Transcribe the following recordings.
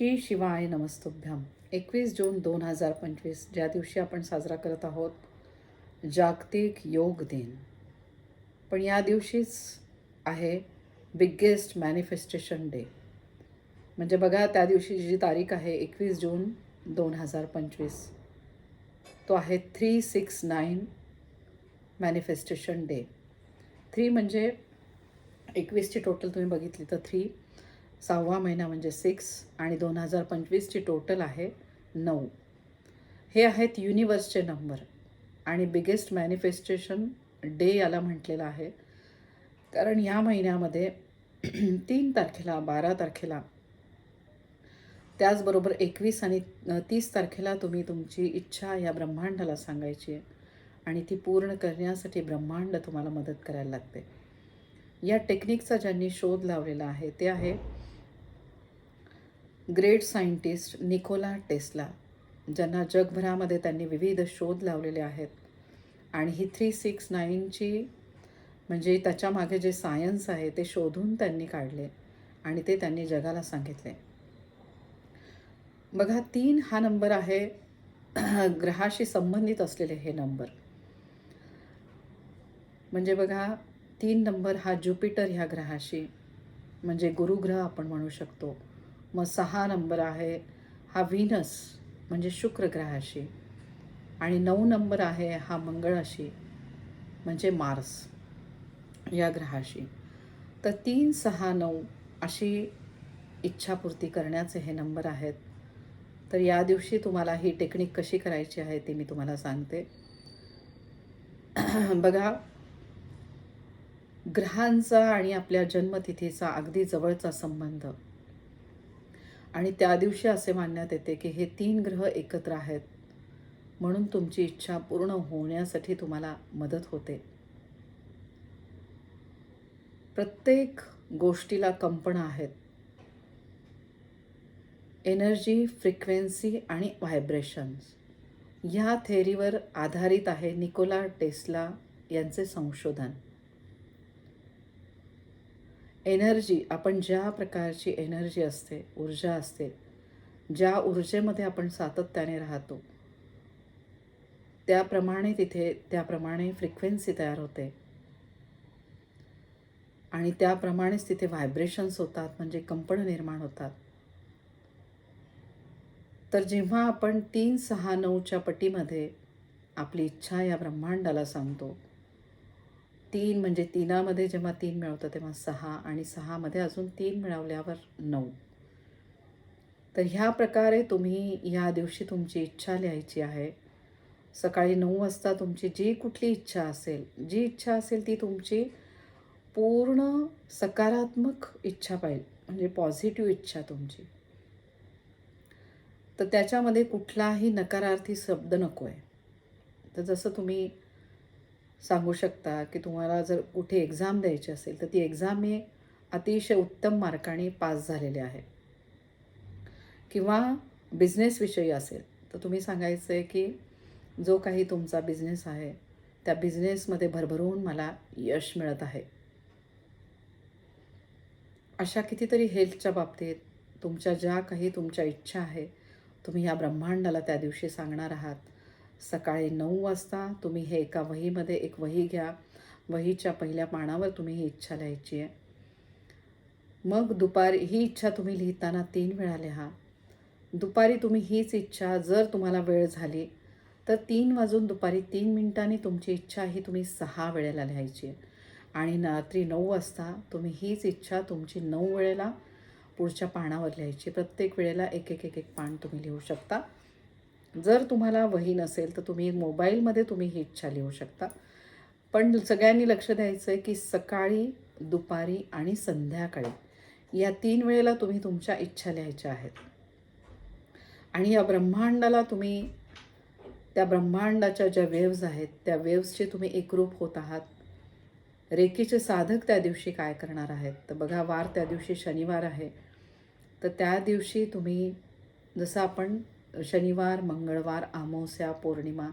श्री शिवाय नमस्तुभ्याम. एकवीस जून दोन हजार पंचवीस ज्या दिवशी आपण साजरा करत आहोत जागतिक योग दिन. पण या दिवशीच आहे बिग्गेस्ट मॅनिफेस्टेशन डे. म्हणजे बघा त्या दिवशी जी तारीख आहे एकवीस जून दोन हजार पंचवीस तो आहे three six nine manifestation day. Three म्हणजे एकवीसची टोटल तुम्ही बघितली तर थ्री सहावा महिना म्हणजे सिक्स आणि दोन हजार पंचवीसची टोटल आहे नऊ. हे आहेत युनिवर्सचे नंबर आणि बिगेस्ट मॅनिफेस्टेशन डे याला म्हटलेलं आहे. कारण ह्या महिन्यामध्ये तीन तारखेला बारा तारखेला त्याचबरोबर एकवीस आणि तीस तारखेला तुम्ही तुमची इच्छा या ब्रह्मांडाला सांगायची आहे. आणि ती पूर्ण करण्यासाठी ब्रह्मांड तुम्हाला मदत करायला लागते. या टेक्निकचा ज्यांनी शोध लावलेला आहे ते आहे ग्रेट सायंटिस्ट निकोला टेस्ला ज्यांना जगभरामध्ये त्यांनी विविध शोध लावलेले आहेत. आणि ही थ्री सिक्स नाईनची म्हणजे त्याच्यामागे जे सायन्स आहे ते शोधून त्यांनी काढले आणि ते त्यांनी जगाला सांगितले. बघा तीन हा नंबर आहे ग्रहाशी संबंधित असलेले हे नंबर. म्हणजे बघा तीन नंबर हा ज्युपिटर ह्या ग्रहाशी म्हणजे गुरुग्रह आपण म्हणू शकतो. मग सहा नंबर आहे हा व्हीनस म्हणजे शुक्र ग्रहाशी आणि नऊ नंबर आहे हा मंगळाशी म्हणजे मार्स या ग्रहाशी. तर तीन सहा नऊ अशी इच्छापूर्ती करण्याचे हे नंबर आहेत. तर या दिवशी तुम्हाला ही टेक्निक कशी करायची आहे ती मी तुम्हाला सांगते. बघा ग्रहांचा आणि आपल्या जन्मतिथीचा अगदी जवळचा संबंध. आणि त्या दिवशी असे मानण्यात येते की हे तीन ग्रह एकत्र आहेत म्हणून तुमची इच्छा पूर्ण होण्यासाठी तुम्हाला मदत होते. प्रत्येक गोष्टीला कंपन आहेत. एनर्जी फ्रिक्वेन्सी आणि व्हायब्रेशन्स ह्या थेअरीवर आधारित आहे निकोला टेस्ला यांचे संशोधन. एनर्जी आपण ज्या प्रकारची एनर्जी असते ऊर्जा असते ज्या ऊर्जेमध्ये आपण सातत्याने राहतो त्याप्रमाणे तिथे त्याप्रमाणे फ्रिक्वेन्सी तयार होते. आणि त्याप्रमाणेच तिथे व्हायब्रेशन्स होतात म्हणजे कंपन निर्माण होतात. तर जेव्हा आपण तीन सहा नऊच्या पटीमध्ये आपली इच्छा या ब्रह्मांडाला सांगतो तीन म्हणजे तीनामध्ये जेव्हा तीन मिळवतं तेव्हा सहा आणि सहामध्ये अजून तीन मिळवल्यावर नऊ. तर ह्या प्रकारे तुम्ही या दिवशी तुमची इच्छा लिहायची आहे. सकाळी नऊ वाजता तुमची जी कुठली इच्छा असेल जी इच्छा असेल ती तुमची पूर्ण सकारात्मक इच्छा पाहिजे म्हणजे पॉझिटिव्ह इच्छा तुमची. तर त्याच्यामध्ये कुठलाही नकारार्थी शब्द नको आहे तर जसं तुम्ही सांगू शकता की तुम्हाला जर कुठे एक्झाम द्यायची असेल तर ती एक्झाम मी अतिशय उत्तम मार्काने पास झालेले आहे. किंवा बिझनेसविषयी असेल तर तुम्ही सांगायचं आहे की जो काही तुमचा बिझनेस आहे त्या बिझनेसमध्ये भरभरून मला यश मिळत आहे. अशा कितीतरी हेल्थच्या बाबतीत तुमच्या ज्या काही तुमच्या इच्छा आहे तुम्ही या ब्रह्मांडाला त्या दिवशी सांगणार आहात. सकाळी नऊ वाजता तुम्ही हे एका वहीमध्ये एक वही घ्या. वहीच्या पहिल्या पानावर तुम्ही ही इच्छा लिहायची आहे. मग दुपारी ही इच्छा तुम्ही लिहिताना तीन वेळा लिहा. दुपारी तुम्ही हीच इच्छा जर तुम्हाला वेळ झाली तर तीन वाजून दुपारी तीन मिनिटांनी तुमची इच्छा ही तुम्ही सहा वेळेला लिहायची आहे. आणि रात्री नऊ वाजता तुम्ही हीच इच्छा तुमची नऊ वेळेला पुढच्या पानावर लिहायची प्रत्येक वेळेला एक एक एक एक पान तुम्ही लिहू शकता. जर तुम्हाला वही नसेल तर तुम्ही मोबाईलमध्ये तुम्ही ही इच्छा लिहू शकता. पण सगळ्यांनी लक्ष द्यायचं आहे की सकाळी दुपारी आणि संध्याकाळी या तीन वेळेला तुम्ही तुमच्या इच्छा लिहायच्या आहेत. आणि या ब्रह्मांडाला तुम्ही त्या ब्रह्मांडाच्या ज्या वेव्ज आहेत त्या वेव्सचे तुम्ही एकरूप होत आहात. रेकीचे साधक त्या दिवशी काय करणार आहेत? तर बघा वार त्या दिवशी शनिवार आहे. तर त्या दिवशी तुम्ही जसं आपण शनिवार मंगळवार अमावस्या पौर्णिमा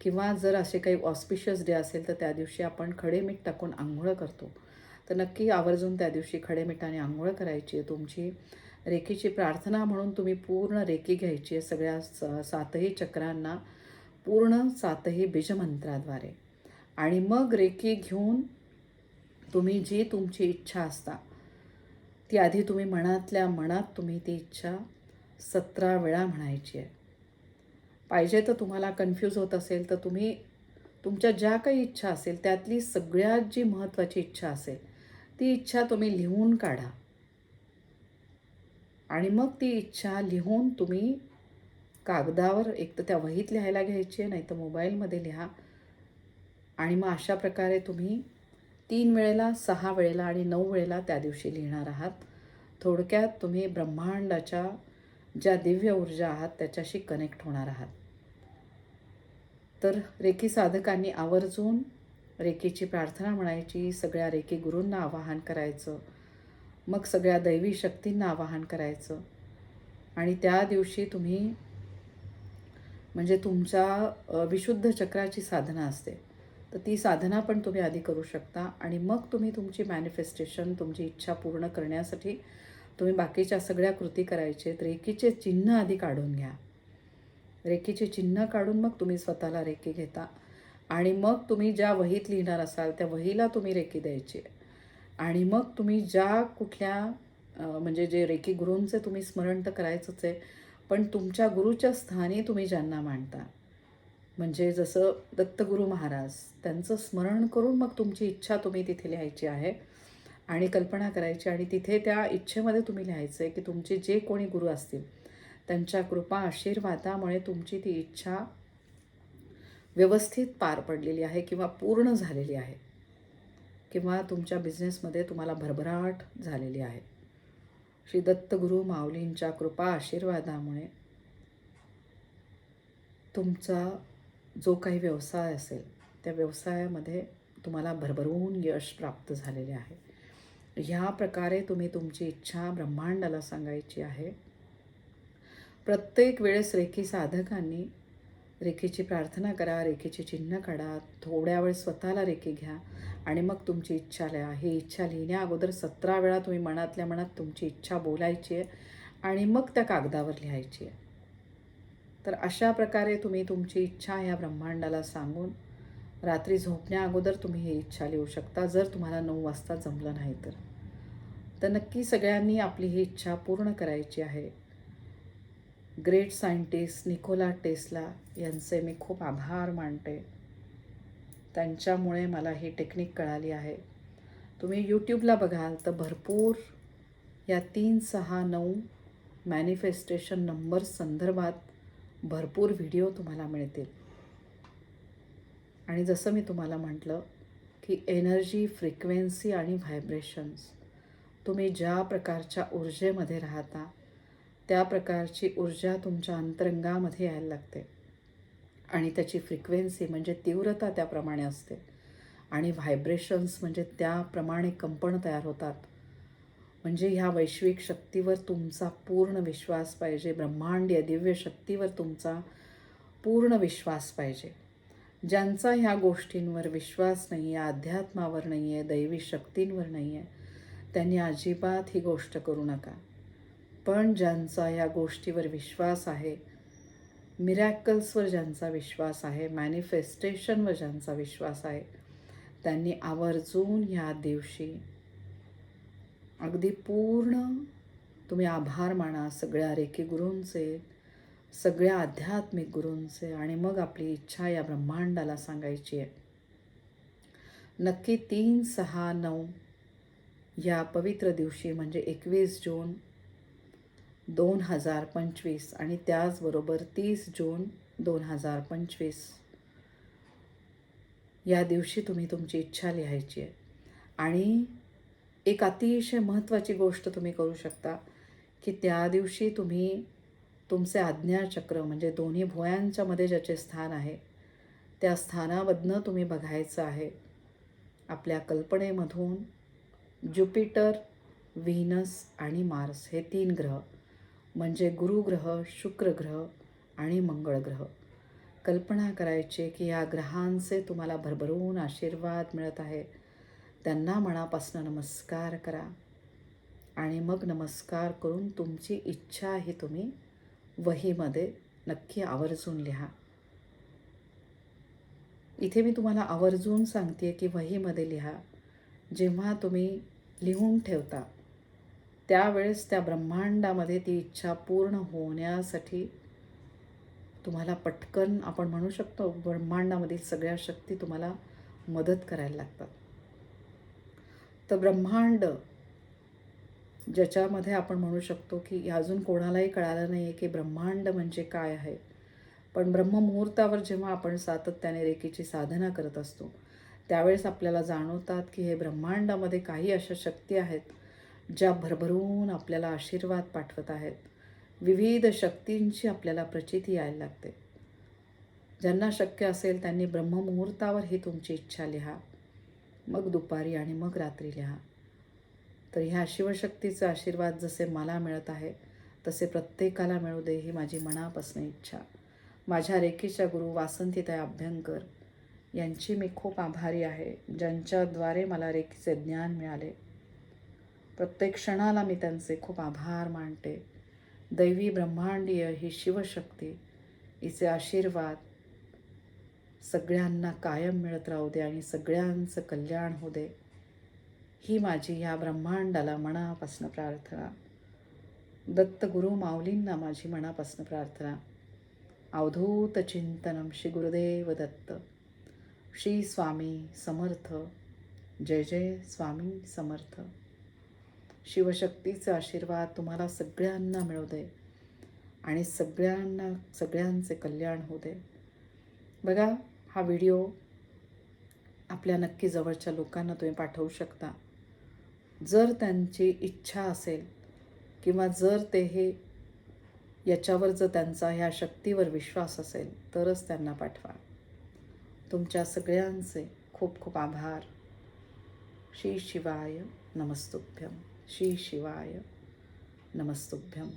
किंवा जर असे काही ऑस्पिशियस डे असेल तर त्या दिवशी आपण खडे मीठ टाकून आंघोळ करतो. तर नक्की आवर्जून त्या दिवशी खडे मिठाने आंघोळ करायची आहे. तुमची रेखीची प्रार्थना म्हणून तुम्ही पूर्ण रेखी घ्यायची आहे. सगळ्या स सातही चक्रांना पूर्ण सातही बीजमंत्राद्वारे. आणि मग रेखी घेऊन तुम्ही जी तुमची इच्छा असता ती आधी तुम्ही मनातल्या मनात तुम्ही ती इच्छा सतरा वेळा म्हणायची आहे. पाहिजे तर तुम्हाला कन्फ्यूज होत असेल तर तुम्ही तुमच्या ज्या काही इच्छा असेल त्यातली सगळ्यात जी महत्त्वाची इच्छा असेल ती इच्छा तुम्ही लिहून काढा. आणि मग ती इच्छा लिहून तुम्ही कागदावर एक तर त्या वहीत लिहायला घ्यायची आहे नाही तर मोबाईलमध्ये लिहा. आणि मग अशा प्रकारे तुम्ही तीन वेळेला सहा वेळेला आणि नऊ वेळेला त्या दिवशी लिहिणार आहात. थोडक्यात तुम्ही ब्रह्मांडाच्या ज्या दिव्य ऊर्जा आहात त्याच्याशी कनेक्ट होणार आहात. तर रेकी साधकांनी आवर्जून रेकीची प्रार्थना म्हणायची सगळ्या रेकी गुरूंना आवाहन करायचं मग सगळ्या दैवी शक्तींना आवाहन करायचं. आणि त्या दिवशी तुम्ही म्हणजे तुमच्या विशुद्ध चक्राची साधना असते. तर ती साधना पण तुम्ही आधी करू शकता आणि मग तुम्ही तुमची मॅनिफेस्टेशन तुमची इच्छा पूर्ण करण्यासाठी तुम्ही बाकीच्या सगळ्या कृती करायचे रेकीचे चिन्ह आधी काढून घ्या. रेकीचे चिन्ह काढून मग तुम्ही स्वतःला रेकी घेता. आणि मग तुम्ही ज्या वहीत लिहिणार असाल त्या वहीला तुम्ही रेकी द्यायची. आणि मग तुम्ही ज्या कुठल्या म्हणजे जे रेकी गुरूंचे तुम्ही स्मरण तर करायचंच आहे पण तुमच्या गुरुच्या स्थानी तुम्ही ज्यांना मांडता. म्हणजे जसं दत्तगुरू महाराज त्यांचं स्मरण करून मग तुमची इच्छा तुम्ही तिथे लिहायची आहे. आणि कल्पना करायची आणि तिथे त्या इच्छेमध्ये तुम्ही लिहायचं आहे की तुमचे जे कोणी गुरु असतील त्यांच्या कृपा आशीर्वादामुळे तुमची ती इच्छा व्यवस्थित पार पडलेली आहे किंवा पूर्ण झालेली आहे किंवा तुमच्या बिझनेसमध्ये तुम्हाला भरभराट झालेली आहे. श्री दत्तगुरू माऊलींच्या कृपा आशीर्वादामुळे तुमचा जो काही व्यवसाय असेल त्या व्यवसायामध्ये तुम्हाला भरभरून यश प्राप्त झालेले आहे. ह्या प्रकारे तुम्ही तुमची इच्छा ब्रह्मांडाला सांगायची आहे. प्रत्येक वेळेस रेखी साधकांनी रेखीची प्रार्थना करा रेखीचे चिन्ह काढा थोड्या वेळ स्वतःला रेखी घ्या आणि मग तुमची इच्छा लिहा. ही इच्छा लिहिण्या अगोदर सतरा वेळा तुम्ही मनातल्या मनात तुमची इच्छा बोलायची आहे आणि मग त्या कागदावर लिहायची आहे. तर अशा प्रकारे तुम्ही तुमची इच्छा ह्या ब्रह्मांडाला सांगून रात्री झोपण्या अगोदर तुम्ही ही इच्छा लिहू शकता जर तुम्हाला नऊ वाजता जमलं नाही तर. तर नक्की सगळ्यांनी आपली ही इच्छा पूर्ण करायची आहे. ग्रेट सायंटिस्ट निकोला टेस्ला यांचे मी खूप आभार मानते. त्यांच्यामुळे मला ही टेक्निक कळाली आहे. तुम्ही यूट्यूबला बघाल तर भरपूर या तीन सहा नऊ मॅनिफेस्टेशन नंबर संदर्भात भरपूर व्हिडिओ तुम्हाला मिळतील. आणि जसं मी तुम्हाला म्हटलं की एनर्जी फ्रिक्वेन्सी आणि व्हायब्रेशन्स तुम्ही ज्या प्रकारच्या ऊर्जेमध्ये राहता त्या प्रकारची ऊर्जा तुमच्या अंतरंगामध्ये यायला लागते. आणि त्याची फ्रिक्वेन्सी म्हणजे तीव्रता त्याप्रमाणे असते. आणि व्हायब्रेशन्स म्हणजे त्याप्रमाणे कंपन तयार होतात. म्हणजे ह्या वैश्विक शक्तीवर तुमचा पूर्ण विश्वास पाहिजे. ब्रह्मांडीय दिव्य शक्तीवर तुमचा पूर्ण विश्वास पाहिजे. ज्यांचा ह्या गोष्टींवर विश्वास नाही आहे अध्यात्मावर नाही आहे दैवी शक्तींवर नाही आहे त्यांनी अजिबात ही गोष्ट करू नका. पण ज्यांचा या गोष्टीवर विश्वास आहे मिरॅकल्सवर ज्यांचा विश्वास आहे मॅनिफेस्टेशनवर ज्यांचा विश्वास आहे त्यांनी आवर्जून ह्या दिवशी अगदी पूर्ण तुम्ही आभार माना सगळ्या रेकी गुरूंचे सगळ्या आध्यात्मिक गुरूंचे आणि मग आपली इच्छा या ब्रह्मांडाला सांगायची आहे. नक्की तीन सहा नऊ या पवित्र दिवशी म्हणजे एकवीस जून दोन हजार पंचवीस आणि त्याचबरोबर तीस जून दोन हजार पंचवीस या दिवशी तुम्ही तुमची इच्छा लिहायची आहे. आणि एक अतिशय महत्त्वाची गोष्ट तुम्ही करू शकता की त्या दिवशी तुम्ही तुमचे आज्ञाचक्र म्हणजे दोन्ही भुयांच्या मध्ये ज्याचे स्थान आहे त्या स्थानामधनं तुम्ही बघायचं आहे. आपल्या कल्पनेमधून ज्युपिटर व्हीनस आणि मार्स हे तीन ग्रह म्हणजे गुरुग्रह शुक्रग्रह आणि मंगळ ग्रह कल्पना करायची की या ग्रहांचे तुम्हाला भरभरून आशीर्वाद मिळत आहे. त्यांना मनापासून नमस्कार करा आणि मग नमस्कार करून तुमची इच्छा ही तुम्ही वहीमध्ये नक्की आवर्जून लिहा. इथे मी तुम्हाला आवर्जून सांगते की वहीमध्ये लिहा. जेव्हा तुम्ही लिहून ठेवता त्यावेळेस त्या ब्रह्मांडामध्ये ती इच्छा पूर्ण होण्यासाठी तुम्हाला पटकन आपण म्हणू शकतो ब्रह्मांडामधील सगळ्या शक्ती तुम्हाला मदत करायला लागतात. तर ब्रह्मांड ज्याच्यामध्ये आपण म्हणू शकतो की अजून कोणालाही कळालं नाही आहे की ब्रह्मांड म्हणजे काय आहे. पण ब्रह्ममुहूर्तावर जेव्हा आपण सातत्याने रेखेची साधना करत असतो त्यावेळेस आपल्याला जाणवतात की हे ब्रह्मांडामध्ये काही अशा शक्ती आहेत ज्या भरभरून आपल्याला आशीर्वाद पाठवत आहेत. विविध शक्तींची आपल्याला प्रचिती यायला लागते. ज्यांना शक्य असेल त्यांनी ब्रह्ममुहूर्तावर ही तुमची इच्छा लिहा. मग दुपारी आणि मग रात्री लिहा. तर ह्या शिवशक्तीचा आशीर्वाद जसे मला मिळत आहे तसे प्रत्येकाला मिळू दे ही माझी मनापासून इच्छा. माझ्या रेखीच्या गुरु वासंतीताई अभ्यंकर यांची मी खूप आभारी आहे ज्यांच्याद्वारे मला रेखीचे ज्ञान मिळाले. प्रत्येक क्षणाला मी त्यांचे खूप आभार मानते. दैवी ब्रह्मांडीय ही शिवशक्ती हिचे आशीर्वाद सगळ्यांना कायम मिळत राहू दे आणि सगळ्यांचं कल्याण होऊ दे. ही माझी ह्या ब्रह्मांडाला मनापासून प्रार्थना. दत्तगुरु माऊलींना माझी मनापासून प्रार्थना. अवधूत चिंतनम श्री गुरुदेव दत्त. श्री स्वामी समर्थ. जय जय स्वामी समर्थ. शिवशक्तीचा आशीर्वाद तुम्हाला सगळ्यांना मिळू दे आणि सगळ्यांना सगळ्यांचे कल्याण होऊ दे. बघा हा व्हिडिओ आपल्या नक्की जवळच्या लोकांना तुम्ही पाठवू शकता. जर त्यांची इच्छा असेल किंवा जर ते हे याच्यावर जर त्यांचा ह्या शक्तीवर विश्वास असेल तरच त्यांना पाठवा. तुमच्या सगळ्यांचे खूप खूप आभार. श्री शिवाय नमस्तुभ्यम श्री शिवाय नमस्तुभ्यम